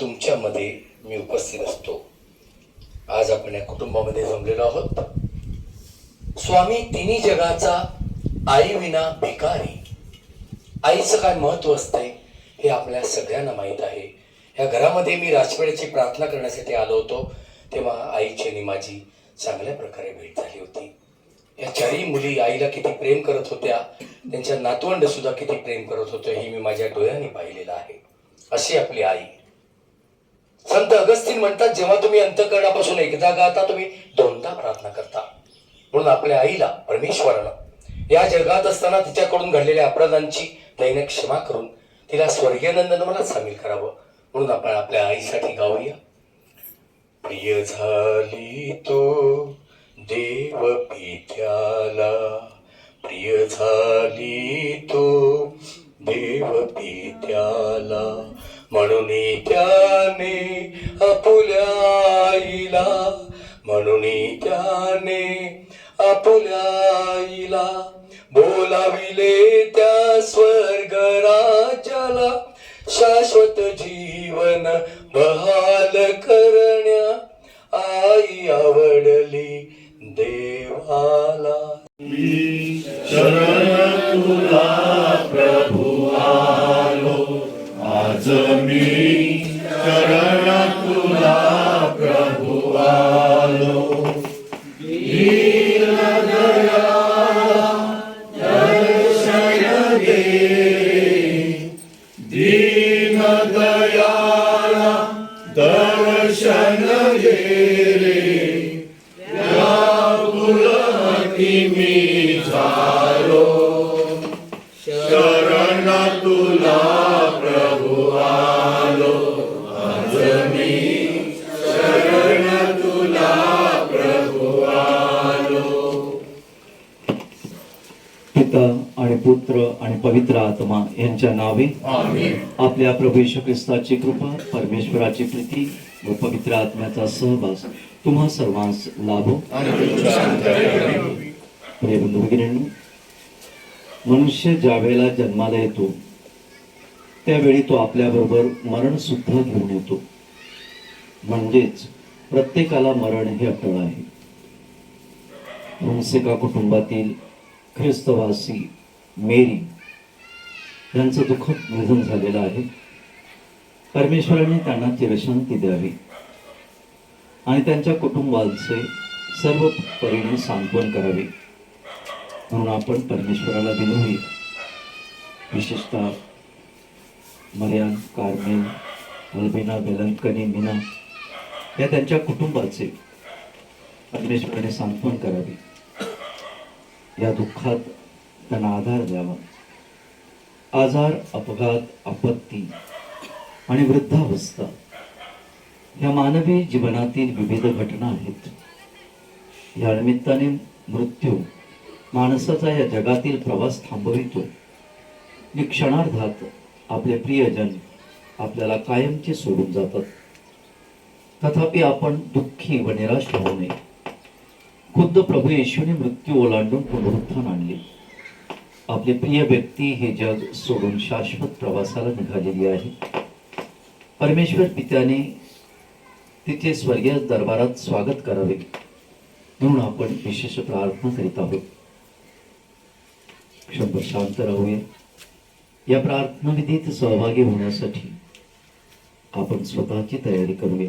तुमच्यामध्ये मी उपस्थित असतो. आज आपण या कुटुंबामध्ये जमलेलो आहोत. स्वामी तिन्ही जगाचा आई विना भिकारी. आईचं काय महत्त्व असते हे आपल्या सगळ्यांना माहीत आहे. या घरामध्ये मी राजपेड्याची प्रार्थना करण्यासाठी आलो होतो तेव्हा आईची आणि माझी चांगल्या प्रकारे भेट झाली होती. या चारही मुली आईला किती प्रेम करत होत्या त्यांच्या नातवंड सुद्धा किती प्रेम करत होते हे मी माझ्या डोळ्यांनी पाहिलेलं आहे. अशी आपली आई अगस्तीन म्हणतात जेव्हा तुम्ही अंतकरणापासून एकदा गाता तुम्ही दोनदा प्रार्थना करता. म्हणून आपल्या आईला परमेश्वराला या जगात असताना तिच्याकडून घडलेल्या अपराधांची दैनिक क्षमा करून तिला स्वर्गीय नंदन मला सामील करावं. म्हणून आपण आपल्या आईसाठी गाऊया. प्रिय झाली तो देव पित्याला. प्रिय झाली तो देव पित्याला म्हणून त्याने आपुल्या आईला म्हणून त्याने आपुल्या आईला बोलाविले त्या स्वर्ग राजाला शाश्वत जीवन बहाल करण्या. आई आवडली देवाला. शरण तुला प्रभू. आलो आज मी शरण तुला प्रभु आलो. पिता आणि पुत्र आणि पवित्र आत्मा यांच्या नावे. आपल्या प्रभू येशू ख्रिस्ताची कृपा परमेश्वराची प्रीती व पवित्र आत्म्याचा सहवास तुम्हा सर्वांस लाभो. बंधू मनुष्य ज्या वेळेला जन्माला येतो त्यावेळी तो आपल्याबरोबर मरण सुद्धा घेऊन येतो. म्हणजेच प्रत्येकाला मरण हे अटळ आहे. हुंसेका कुटुंबातील ख्रिस्तवासी मेरी यांचं दुःखद निधन झालेलं आहे. परमेश्वराने त्यांना चिरशांती द्यावी. आणि त्यांच्या कुटुंबाचे सर्व परीने सांत्वन करावे. म्हणून आपण परमेश्वराला दिलोही. विशेषतः Marian Carmel Albina Velankanni Meena या त्यांच्या कुटुंबाचे परमेश्वराने सांत्वन करावे. या दुःखात त्यांना आधार द्यावा. आजार अपघात आपत्ती आणि वृद्धावस्था ह्या मानवी जीवनातील विविध घटना आहेत. या निमित्ताने मृत्यू माणसाचा या जगातील प्रवास थांबवितो. आणि क्षणार्धात आपले प्रियजन आपल्याला कायमचे सोडून जातात. तथापि आपण दुःखी व निराश होऊ नये. खुद्द प्रभू येशूने मृत्यू ओलांडून पुनरुत्थान आणले. आपले प्रिय व्यक्ती हे जग सोडून शाश्वत प्रवासाला निघालेली आहे. परमेश्वर पित्याने तिचे स्वर्गीय दरबारात स्वागत करावे म्हणून आपण विशेष प्रार्थना करीत आहोत. क्षणभर शांत राहूया. या प्रार्थना विधीत सहभागी होण्यासाठी आपण स्वतःची तयारी करूया.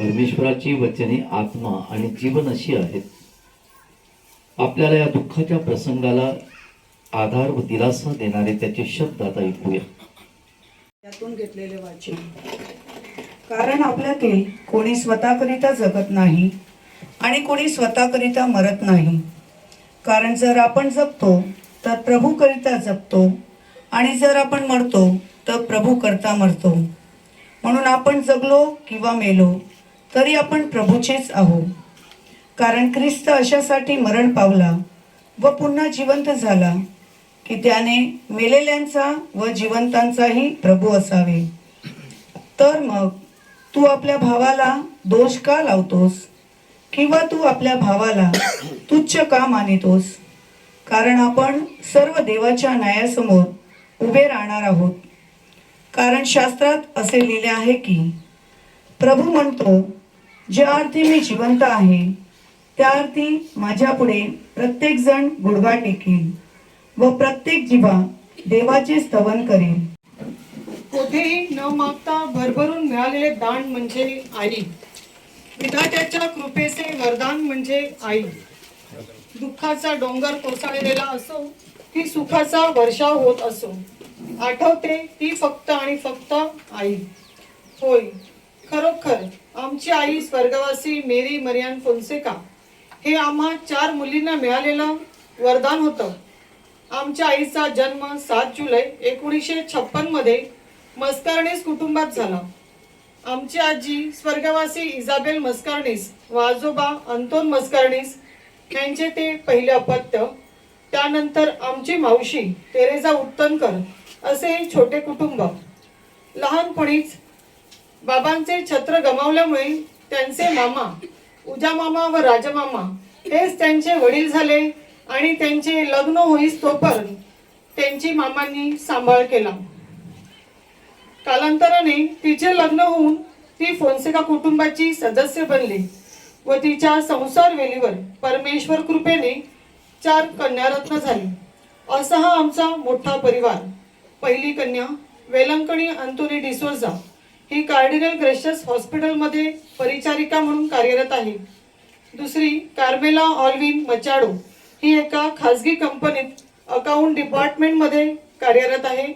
परमेश्वराची वचने आत्मा आणि जीवन अशी आहेत. आपल्याला या दुःखाच्या प्रसंगाला आधार व दिलासा देणारे त्याचे शब्द आता ऐकूया. त्यातून घेतलेले वाचन. कारण आपल्यातील कोणी स्वतःकरिता जगत नाही आणि कोणी स्वतःकरिता मरत नाही. कारण जर आपण जगतो तर प्रभूकरिता जगतो आणि जर आपण मरतो तर प्रभू करता मरतो. म्हणून आपण जगलो किंवा मेलो तरी आपण प्रभूचेच आहो कारण ख्रिस्त अशासाठी मरण पावला व पुन्हा जिवंत झाला की त्याने मेलेल्यांचा व जिवंतांचाही प्रभू असावे. तर मग तू आपल्या भावाला दोष का लावतोस? किंवा तू आपल्या भावाला तुच्छ का मानितोस? कारण आपण सर्व देवाच्या न्यायासमोर उभे राहणार आहोत. कारण शास्त्रात असे लिहिले आहे की प्रभू म्हणतो ज्या अर्थी मी जिवंत आहे त्या अर्थी माझ्या पुढे प्रत्येकजण गुडघा टेकेल व प्रत्येक जीवा देवाचे स्तवन करेल. कोठेही न मागता भरभरून मिळालेले दान म्हणजे आई. विधात्याच्या कृपेचे वरदान म्हणजे आई. दुःखाचा डोंगर कोसळलेला असो की सुखाचा वर्षाव होत असो आठवते ती फक्त आणि फक्त आई. होय खरोखर आमची आई स्वर्गवासी मेरी मरियान फोन्सेका. हे आम्हा चार मुलींना मिळालेलं वरदान होतं. आमच्या आईचा जन्म सात जुलै एकोणीसशे छप्पनमध्ये मस्कारणीस कुटुंबात झाला. आमची आजी स्वर्गवासी इजाबेल मस्कारणीस व आजोबा अंतोन मस्कारणीस यांचे ते पहिले अपत्य. त्यानंतर आमची मावशी तेरेजा उत्तनकर असे हे छोटे कुटुंब. लहानपणीच बाबांचे छत्र गमावल्यामुळे त्यांचे मामा उजामामा व राजमामा हेच त्यांचे वडील झाले आणि त्यांचे लग्न होईस तोपर्यंत त्यांची मामांनी सांभाळ केला. कालांतराने तिचे लग्न होऊन ती फोनसेका कुटुंबाची सदस्य बनली व तिच्या संसार वेलीवर परमेश्वर कृपेने चार कन्यारत्न झाली. असा हा आमचा मोठा परिवार. पहिली कन्या वेलंकणी अंतोनी डिसोजा ही कार्डिनल ग्रेशस हॉस्पिटलमध्ये परिचारिका म्हणून कार्यरत आहे. दुसरी कार्मेला ऑल्विन मचाडो ही एका खाजगी कंपनीत अकाउंट डिपार्टमेंटमध्ये कार्यरत आहे.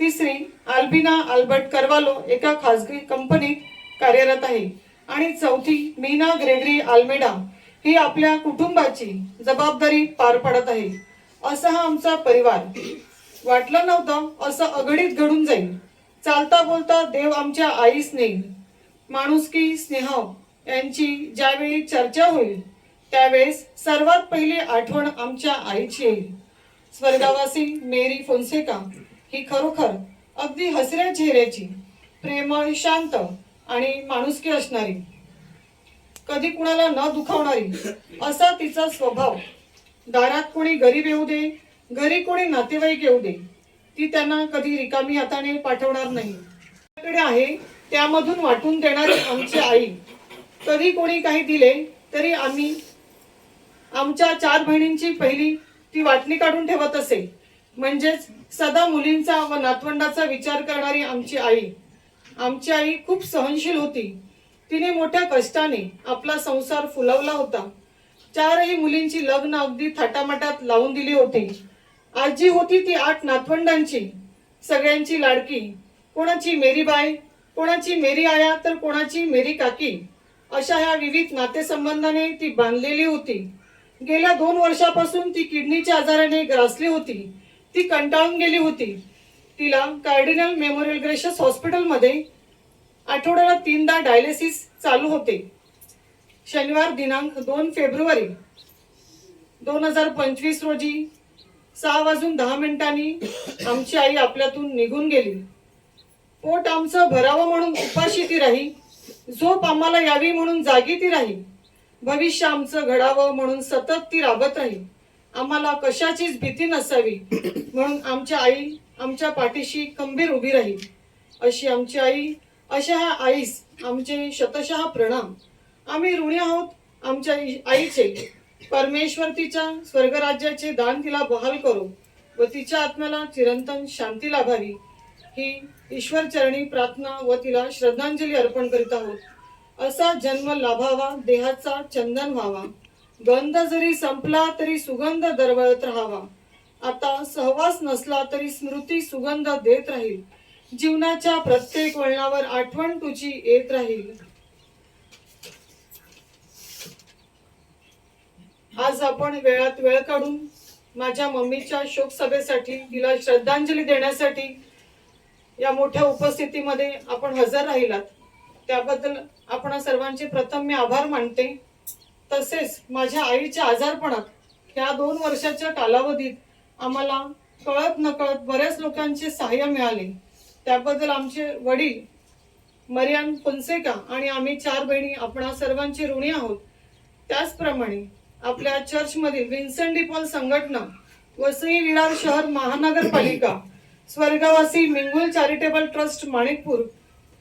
तिसरी आल्बिना आल्बर्ट करवालो एका खाजगी कंपनीत कार्यरत आहे. आणि चौथी मीना ग्रेगरी आल्मेडा ही आपल्या कुटुंबाची जबाबदारी पार पाडत आहे. असा हा आमचा परिवार. वाटलं नव्हतं असं अगणित घडून जाईल. चालता बोलता देव आमच्या आईस नेईल. माणुसकी स्नेह यांची ज्यावेळी चर्चा होईल त्यावेळेस सर्वात पहिली आठवण आमच्या आईची येईल. स्वर्गावासी मेरी फोन्सेका ही खरोखर अगदी हसऱ्या चेहऱ्याची प्रेमळ शांत आणि माणुसकी असणारी. कधी कुणाला न दुखावणारी असा तिचा स्वभाव. दारात कोणी गरीब येऊ दे घरी कोणी नातेवाईक येऊ दे ती त्यांना कधी रिकामी हाताने पाठवणार नाही. आपल्याकडे आहे त्यामधून वाटून देणारी आमची आई. कधी कोणी काही दिले तरी आम्ही आमच्या चार बहिणींची पहिली ती वाटणी काढून ठेवत असे. म्हणजेच सदा मुलींचा व नातवंडाचा विचार करणारी आमची आई. आमची आई खूप सहनशील होती. तिने मोठ्या कष्टाने आपला संसार फुलवला होता. चारही मुलींची लग्न अगदी थाटामाटात लावून दिली होती. आजी होती ती आठ नातवंडांची. सगळ्यांची लाडकी. कोणाची मेरी बाय कोणाची मेरी आया तर कोणाची मेरी काकी. अशा ह्या विविध नातेसंबंधाने ती बांधलेली होती. गेल्या दोन वर्षापासून ती किडनीच्या आजाराने ग्रासली होती. ती कंटाळून गेली होती. तिला कार्डिनल मेमोरियल ग्रेशस हॉस्पिटलमध्ये आठवड्याला तीनदा डायलिसिस चालू होते. शनिवार दिनांक दोन फेब्रुवारी दोन हजार पंचवीस रोजी सहा वाजून दहा मिनिटांनी आमची आई आपल्यातून निघून गेली. पोट आमचं भरावं म्हणून उपाशी ती राही झोप आम्हाला यावी म्हणून जागी ती राही. भविष्य आमचं घडावं म्हणून सतत ती राबत राही. आम्हाला कशाचीच भीती नसावी म्हणून आमच्या आई आमच्या पाठीशी खंबीर उभी राहील अशी आमची आई अशा ह्या आईस आमचे शतशः प्रणाम. आम्ही ऋणी आहोत आमच्या आईचे. परमेश्वर तिच्या स्वर्गराज्याचे दान तिला बहाल करो व तिच्या आत्म्याला चिरंतन शांती लाभावी. ही ईश्वर चरणी प्रार्थना व तिला श्रद्धांजली अर्पण करीत आहोत. असा जन्म लाभावा देहाचा चंदन व्हावा. गंध जरी संपला तरी सुगंध दरवळत राहावा. आता सहवास नसला तरी स्मृती सुगंध देत राहील. जीवनाच्या प्रत्येक वळणावर आठवण तुझी येत राहील. आज आपण वेळात वेळ काढून माझ्या मम्मीच्या शोक सभेसाठी तिला श्रद्धांजली देण्यासाठी या मोठ्या उपस्थितीमध्ये आपण हजर राहिलात. त्याबद्दल आपण सर्वांचे प्रथम मी आभार मानते. तसेच माझ्या आईच्या आजारपणात ह्या दोन वर्षाच्या कालावधीत आम्हाला कळत नकळत बऱ्याच लोकांचे सहाय्य मिळाले. त्याबद्दल आमचे वडील मरियान फोन्सेका आणि आम्ही चार बहिणी आपणा सर्वांचे ऋणी आहोत. त्याचप्रमाणे आपल्या चर्चमधील विन्सन डिपॉल संघटना वसई विरार शहर महानगरपालिका स्वर्गवासी Miguel charitable trust Manikpur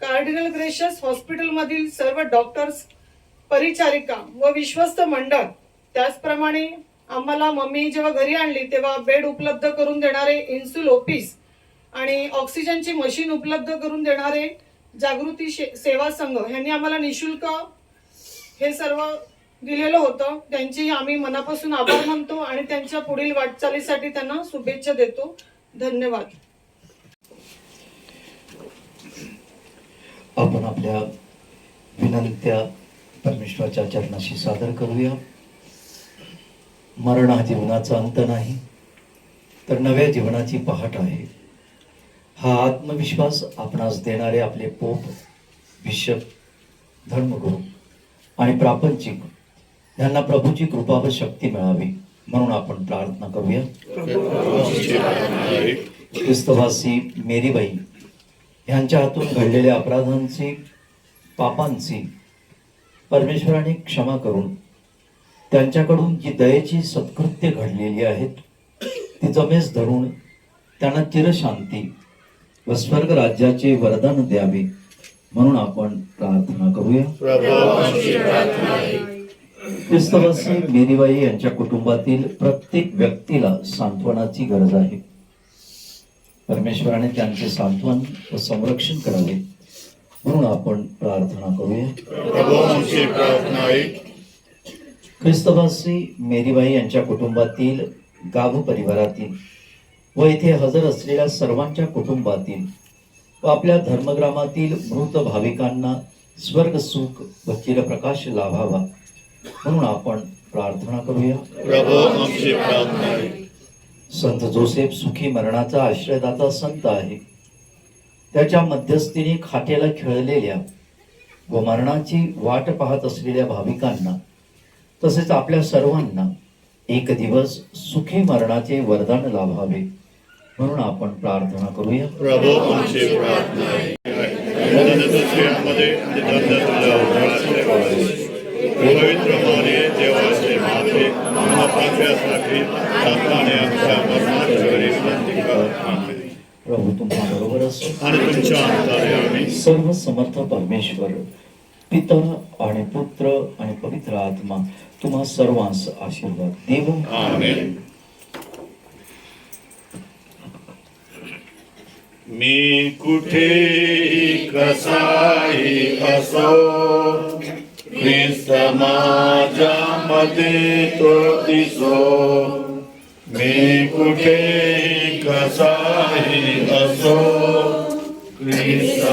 Cardinal Gracias हॉस्पिटलमधील सर्व डॉक्टर्स परिचारिका व विश्वस्त मंडळ त्याचप्रमाणे आम्हाला मम्मी जेव्हा घरी आणली तेव्हा बेड उपलब्ध करून देणारे इन्सुल ऑफिस आणि ऑक्सिजनची मशीन उपलब्ध करून देणारे जागृती शे- सेवा संघ यांनी आम्हाला निशुल्क हे सर्व दिलेलं होतं. त्यांची आम्ही मनापासून आभार मानतो आणि त्यांच्या पुढील वाटचालीसाठी त्यांना शुभेच्छा देतो. धन्यवाद. आपण आपल्या विनंत्या परमेश्वराच्या चरणाशी सादर करूया. मरण हा जीवनाचा अंत नाही तर नव्या जीवनाची पहाट आहे. हा आत्मविश्वास आपणास देणारे आपले पोप बिशप धर्मगुरू आणि प्रापंचिक यांना प्रभूची कृपा व शक्ती मिळावी म्हणून आपण प्रार्थना करूया. ख्रिस्तवासी मेरीबाई यांच्या हातून घडलेल्या अपराधांची पापांची परमेश्वराने क्षमा करून त्यांच्याकडून जी दयेची सत्कृत्य घडलेली आहेत ती जमेस धरून त्यांना चिरशांती व स्वर्ग राज्याचे वरदान द्यावे म्हणून आपण प्रार्थना करूया. प्रभू मेरीबाई यांच्या कुटुंबातील प्रत्येक व्यक्तीला सांत्वनाची गरज आहे. परमेश्वराने त्यांचे सांत्वन व संरक्षण करावे. म्हणून आपण प्रार्थना करूया. प्रभू ख्रिस्तवासी मेरीबाई यांच्या कुटुंबातील गाभ परिवारातील व इथे हजर असलेल्या सर्वांच्या कुटुंबातील व आपल्या धर्मग्रामातील मृत भाविकांना स्वर्ग सुख व चिरप्रकाश लाभावा. म्हणून आपण प्रार्थना करूया. प्रभू आमची प्रार्थना ऐक संत जोसेफ सुखी मरणाचा आश्रयदाता संत आहे. त्याच्या मध्यस्थीने खाट्याला खेळलेल्या व मरणाची वाट पाहत असलेल्या भाविकांना तसेच आपल्या सर्वांना एक दिवस सुखी मरणाचे वरदान लाभावे म्हणून आपण प्रार्थना करूया. प्रभू आमची प्रार्थना ऐक मदत स्त्रियांमध्ये धन्य तुझ्या उदराचे वाढ. पवित्र माने देवाचे माते पापाच्यासाठी साताने आमच्या वेळी विनंती. प्रभू तुम्हा बरोबर असो आणि तुमच्या अंतरे आम्ही सर्व समर्थ परमेश्वर पिता आणि पुत्र आणि पवित्र आत्मा तुम्हा सर्वांस आशीर्वाद देव आमेन मी कुठेही कसाही असो ख्रिस्त तो दिसो मी कुठे कसाही असो. ख्रिस्त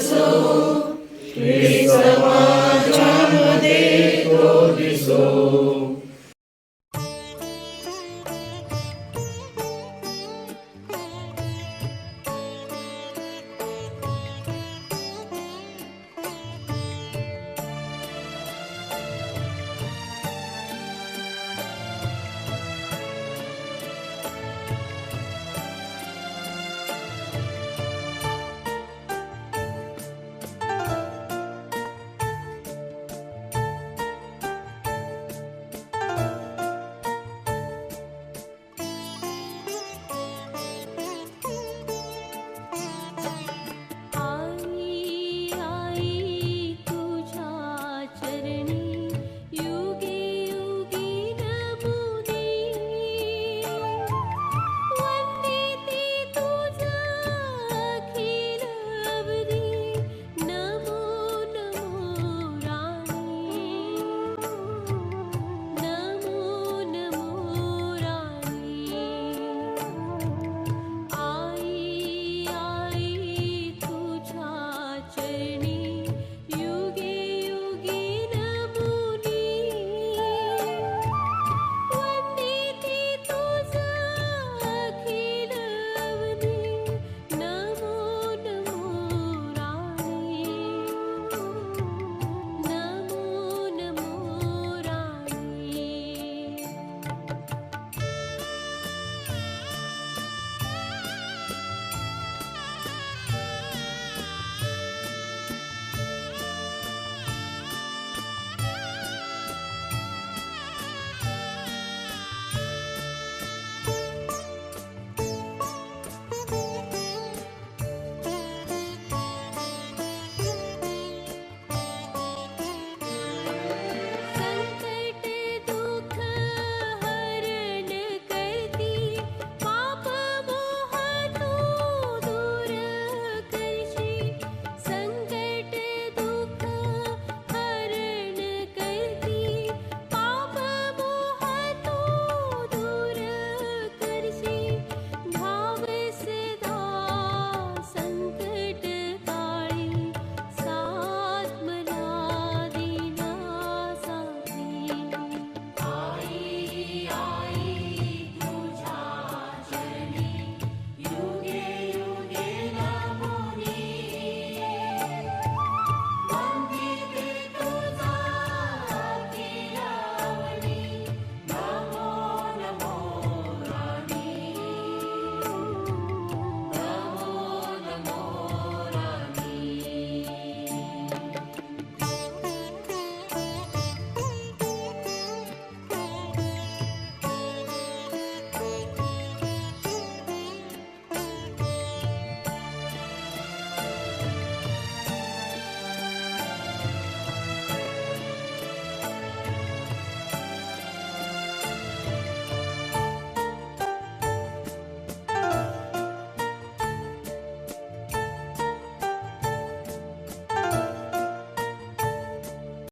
कुठे कसाही असो